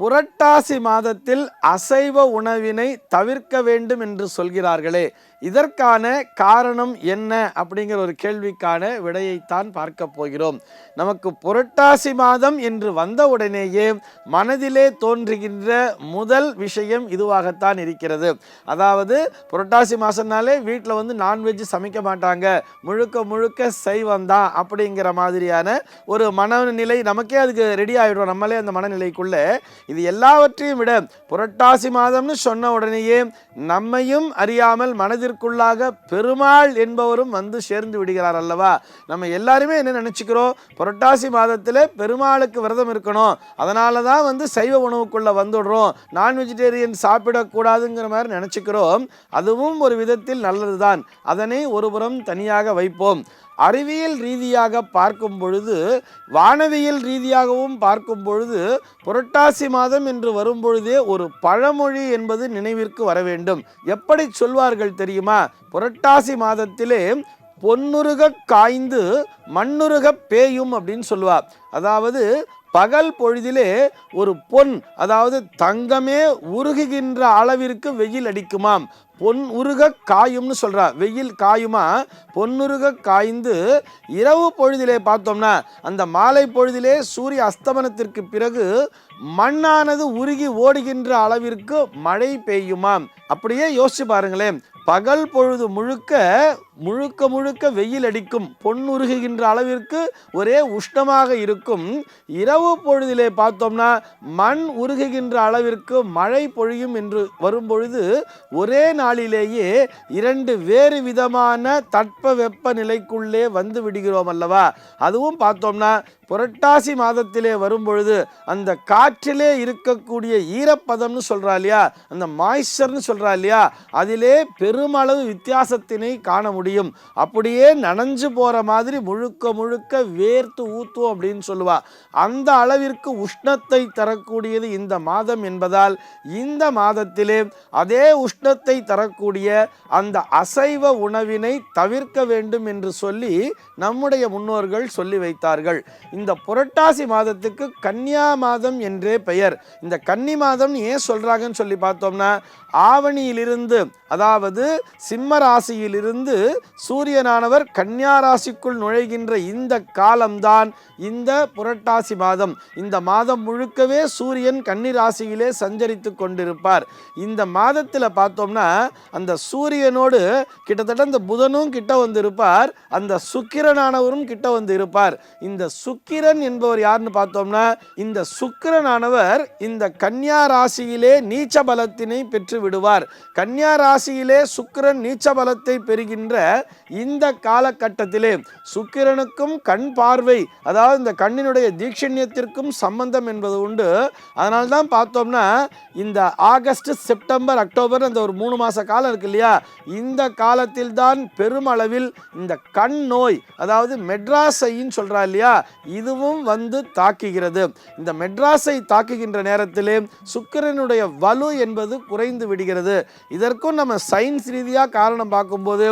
புரட்டாசி மாதத்தில் அசைவ உணவினை தவிர்க்க வேண்டும் என்று சொல்கிறார்களே. இதற்கான காரணம் என்ன அப்படிங்கிற ஒரு கேள்விக்கான விடையைத்தான் பார்க்க போகிறோம். நமக்கு புரட்டாசி மாதம் என்று வந்த உடனேயே மனதிலே தோன்றுகின்ற முதல் விஷயம் இதுவாகத்தான் இருக்கிறது. அதாவது புரட்டாசி மாதம்னாலே வீட்டில் வந்து நான்வெஜ் சமைக்க மாட்டாங்க. முழுக்க முழுக்க சைவம் தான் அப்படிங்கிற மாதிரியான ஒரு மனநிலை நமக்கே அதுக்கு ரெடி ஆகிடும் நம்மளே அந்த மனநிலைக்குள்ளே இது எல்லாவற்றையும் விட புரட்டாசி மாதம்னு சொன்ன உடனேயே நம்மையும் அறியாமல் மனதில் மனதிற்குள்ளாக பெருமாள் என்பவரும் வந்து சேர்ந்து விடுகிறார் அல்லவா? நம்ம எல்லாருமே என்ன நினச்சிக்கிறோம்? புரட்டாசி மாதத்தில் பெருமாளுக்கு விரதம் இருக்கணும். அதனால தான் வந்து சைவ உணவுக்குள்ளே வந்துடுறோம். நான் வெஜிடேரியன் சாப்பிடக்கூடாதுங்கிற மாதிரி நினச்சிக்கிறோம். அதுவும் ஒரு விதத்தில் நல்லது தான் அதனை ஒருபுறம் தனியாக வைப்போம். அறிவியல் ரீதியாக பார்க்கும் பொழுது வானவியல் ரீதியாகவும் பார்க்கும் பொழுது புரட்டாசி மாதம் என்று வரும்பொழுதே ஒரு பழமொழி என்பது நினைவிற்கு வர வேண்டும். எப்படி சொல்வார்கள் தெரியுமா? புரட்டாசி மாதத்திலே பொன்னுருக காய்ந்து மண்ணுருக பேயும் அப்படின்னு சொல்லுவார் அதாவது பகல் பொழுதிலே ஒரு பொன் அதாவது தங்கமே உருகுகின்ற அளவிற்கு வெயில் அடிக்குமாம். பொன் உருக காயும்னு சொல்கிறா வெயில் காயுமா? பொன்னுருக காய்ந்து இரவு பொழுதிலே பார்த்தோம்னா அந்த மாலை பொழுதிலே சூரிய அஸ்தமனத்திற்கு பிறகு மண்ணானது உருகி ஓடுகின்ற அளவிற்கு மழை பெய்யுமாம். அப்படியே யோசிச்சு பாருங்களேன். பகல் பொழுது முழுக்க முழுக்க முழுக்க வெயில் அடிக்கும். பொன்னுருகுகின்ற அளவிற்கு ஒரே உஷ்ணமாக இருக்கும். இரவு பொழுதிலே பார்த்தோம்னா மண் உருகுகின்ற அளவிற்கு மழை பொழியும் என்று வரும்பொழுது ஒரே நாளிலேயே இரண்டு வேறு விதமான தட்ப வெப்ப நிலைக்குள்ளே வந்து விடுகிறோம் அல்லவா? அதுவும் பார்த்தோம்னா புரட்டாசி மாதத்திலே வரும்பொழுது அந்த காற்றிலே இருக்கக்கூடிய ஈரப்பதம்னு சொல்கிறா இல்லையா? அந்த மாய்ஸ்டர்னு சொல்கிறா இல்லையா? அதிலே பெருமளவு வித்தியாசத்தினை காண முடியும். அப்படியே நனைஞ்சு போகிற மாதிரி முழுக்க முழுக்க வேர்த்து ஊத்துவோம் அப்படின்னு சொல்லுவா. அந்த அளவிற்கு உஷ்ணத்தை தரக்கூடியது இந்த மாதம் என்பதால் இந்த மாதத்திலே அதே உஷ்ணத்தை தரக்கூடிய அந்த அசைவ உணவினை தவிர்க்க வேண்டும் என்று சொல்லி நம்முடைய முன்னோர்கள் சொல்லி வைத்தார்கள். இந்த புரட்டாசி மாதத்துக்கு கன்னியா மாதம் என்றே பெயர். இந்த கன்னி மாதம் ஏன் சொல்கிறாங்கன்னு சொல்லி பார்த்தோம்னா ஆவணியிலிருந்து அதாவது சிம்ம ராசியிலிருந்து சூரியனானவர் கன்னியா ராசிக்குள் நுழைகின்ற இந்த காலம்தான் இந்த புரட்டாசி மாதம். இந்த மாதம் முழுக்கவே சூரியன் கன்னி ராசியிலே சஞ்சரித்து கொண்டிருப்பார். இந்த மாதத்தில் பார்த்தோம்னா அந்த சூரியனோடு கிட்டத்தட்ட இந்த புதனும் கிட்ட வந்திருப்பார் அந்த சுக்கிரனானவரும் கிட்ட வந்து இருப்பார் இந்த சுக்கிரன் என்பவர் யாருன்னு பார்த்தோம்னா இந்த சுக்கிரனானவர் இந்த கன்னியா ராசியிலே நீச்ச பலத்தினை பெற்று விடுவார். கன்னியா ராசியிலே சுக்கிரன் நீச்ச பலத்தை பெறுகின்ற இந்த காலகட்டத்திலே சுக்கிரனுக்கும் கண் பார்வை அதாவது இந்த கண்ணினுடைய தீட்சண்யத்திற்கும் சம்பந்தம் என்பது உண்டு. அதனால்தான் பார்த்தோம்னா இந்த ஆகஸ்ட் செப்டம்பர் அக்டோபர் அந்த ஒரு மூணு மாத காலம் இருக்கு இல்லையா? இந்த காலத்தில் தான் பெருமளவில் இந்த கண் நோய் அதாவது மெட்ராஸைன்னு சொல்கிறா இல்லையா? இதுவும் வந்து தாக்குகிறது. இந்த மெட்ராஸை தாக்குகின்ற நேரத்திலே சுக்கிரனுடைய வலு என்பது குறைந்து விடுகிறது. இதற்கும் நம்ம சயின்ஸ் ரீதியாக காரணம் பார்க்கும்போது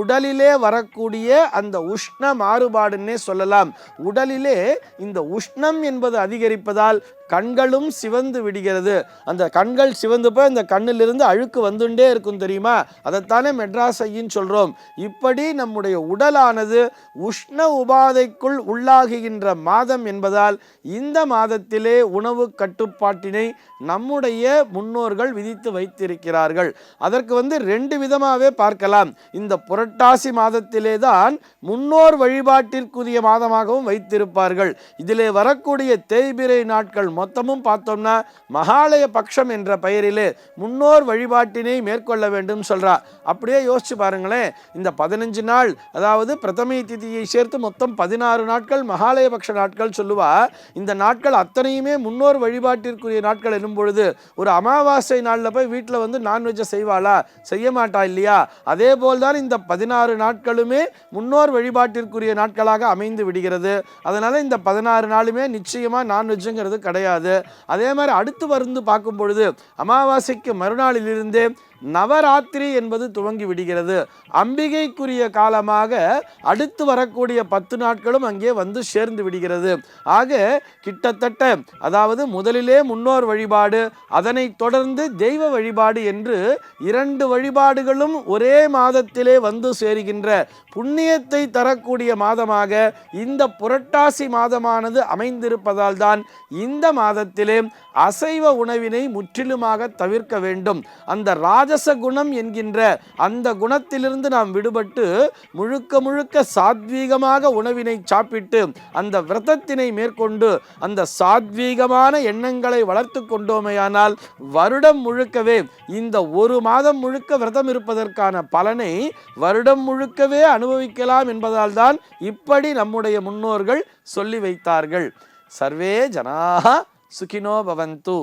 உடலிலே வரக்கூடிய அந்த உஷ்ண மாறுபாடுன்னே சொல்லலாம். உடலிலே இந்த உஷ்ணம் என்பது அதிகரிப்பதால் கண்களும் சிவந்து விடுகிறது. அந்த கண்கள் சிவந்து போய் அந்த கண்ணிலிருந்து அழுக்கு வந்துட்டே இருக்கும் தெரியுமா? அதைத்தானே மெட்ராஸ் சொல்கிறோம் இப்படி நம்முடைய உடலானது உஷ்ண உபாதைக்குள் உள்ளாகுகின்ற மாதம் என்பதால் இந்த மாதத்திலே உணவு கட்டுப்பாட்டினை நம்முடைய முன்னோர்கள் விதித்து வைத்திருக்கிறார்கள். அதற்கு வந்து ரெண்டு விதமாகவே பார்க்கலாம். இந்த புரட்டாசி மாதத்திலே தான் முன்னோர் வழிபாட்டிற்குரிய மாதமாகவும் வைத்திருப்பார்கள். இதிலே வரக்கூடிய தேய்பிரை நாட்கள் மொத்தமும் பார்த்தோம்னா மகாலய பட்சம் என்ற பெயரிலே முன்னோர் வழிபாட்டினை மேற்கொள்ள வேண்டும் சொல்றா. அப்படியே யோசிச்சு பாருங்களேன். இந்த பதினஞ்சு நாள் அதாவது பிரதமை திதியை சேர்த்து மொத்தம் பதினாறு நாட்கள் மகாலய பட்ச நாட்கள் சொல்லுவா இந்த நாட்கள் அத்தனையுமே முன்னோர் வழிபாட்டிற்குரிய நாட்கள் என்னும் பொழுது ஒரு அமாவாசை நாளில் போய் வீட்டில் வந்து நான்வெஜ்ஜை செய்வாளா? செய்ய மாட்டா இல்லையா? அதே போல்தான் இந்த பதினாறு நாட்களுமே முன்னோர் வழிபாட்டிற்குரிய நாட்களாக அமைந்து விடுகிறது. அதனால் இந்த பதினாறு நாளுமே நிச்சயமாக நான்வெஜ்ஜுங்கிறது கிடையாது. அதே மாதிரி அடுத்து வந்து பார்க்கும் பொழுது அமாவாசைக்கு மறுநாளிலிருந்தே நவராத்திரி என்பது துவங்கி விடுகிறது. அம்பிகைக்குரிய காலமாக அடுத்து வரக்கூடிய பத்து நாட்களும் அங்கே வந்து சேர்ந்து விடுகிறது. ஆக கிட்டத்தட்ட அதாவது முதலிலே முன்னோர் வழிபாடு அதனைத் தொடர்ந்து தெய்வ வழிபாடு என்று இரண்டு வழிபாடுகளும் ஒரே மாதத்திலே வந்து சேருகின்ற புண்ணியத்தை தரக்கூடிய மாதமாக இந்த புரட்டாசி மாதமானது அமைந்திருப்பதால் தான் இந்த மாதத்திலே அசைவ உணவினை முற்றிலுமாக தவிர்க்க வேண்டும். அந்த ராஜ ராஜச குணம் என்கின்ற அந்த குணத்திலிருந்து நாம் விடுபட்டு முழுக்க முழுக்க சாத்வீகமாக உணவினை சாப்பிட்டு அந்த விரதத்தினை மேற்கொண்டு அந்த சாத்வீகமான எண்ணங்களை வளர்த்து கொண்டோமேயானால் வருடம் முழுக்கவே இந்த ஒரு மாதம் முழுக்க விரதம் இருப்பதற்கான பலனை வருடம் முழுக்கவே அனுபவிக்கலாம் என்பதால் தான் இப்படி நம்முடைய முன்னோர்கள் சொல்லி வைத்தார்கள். சர்வே ஜனாக சுகினோ பவந்து.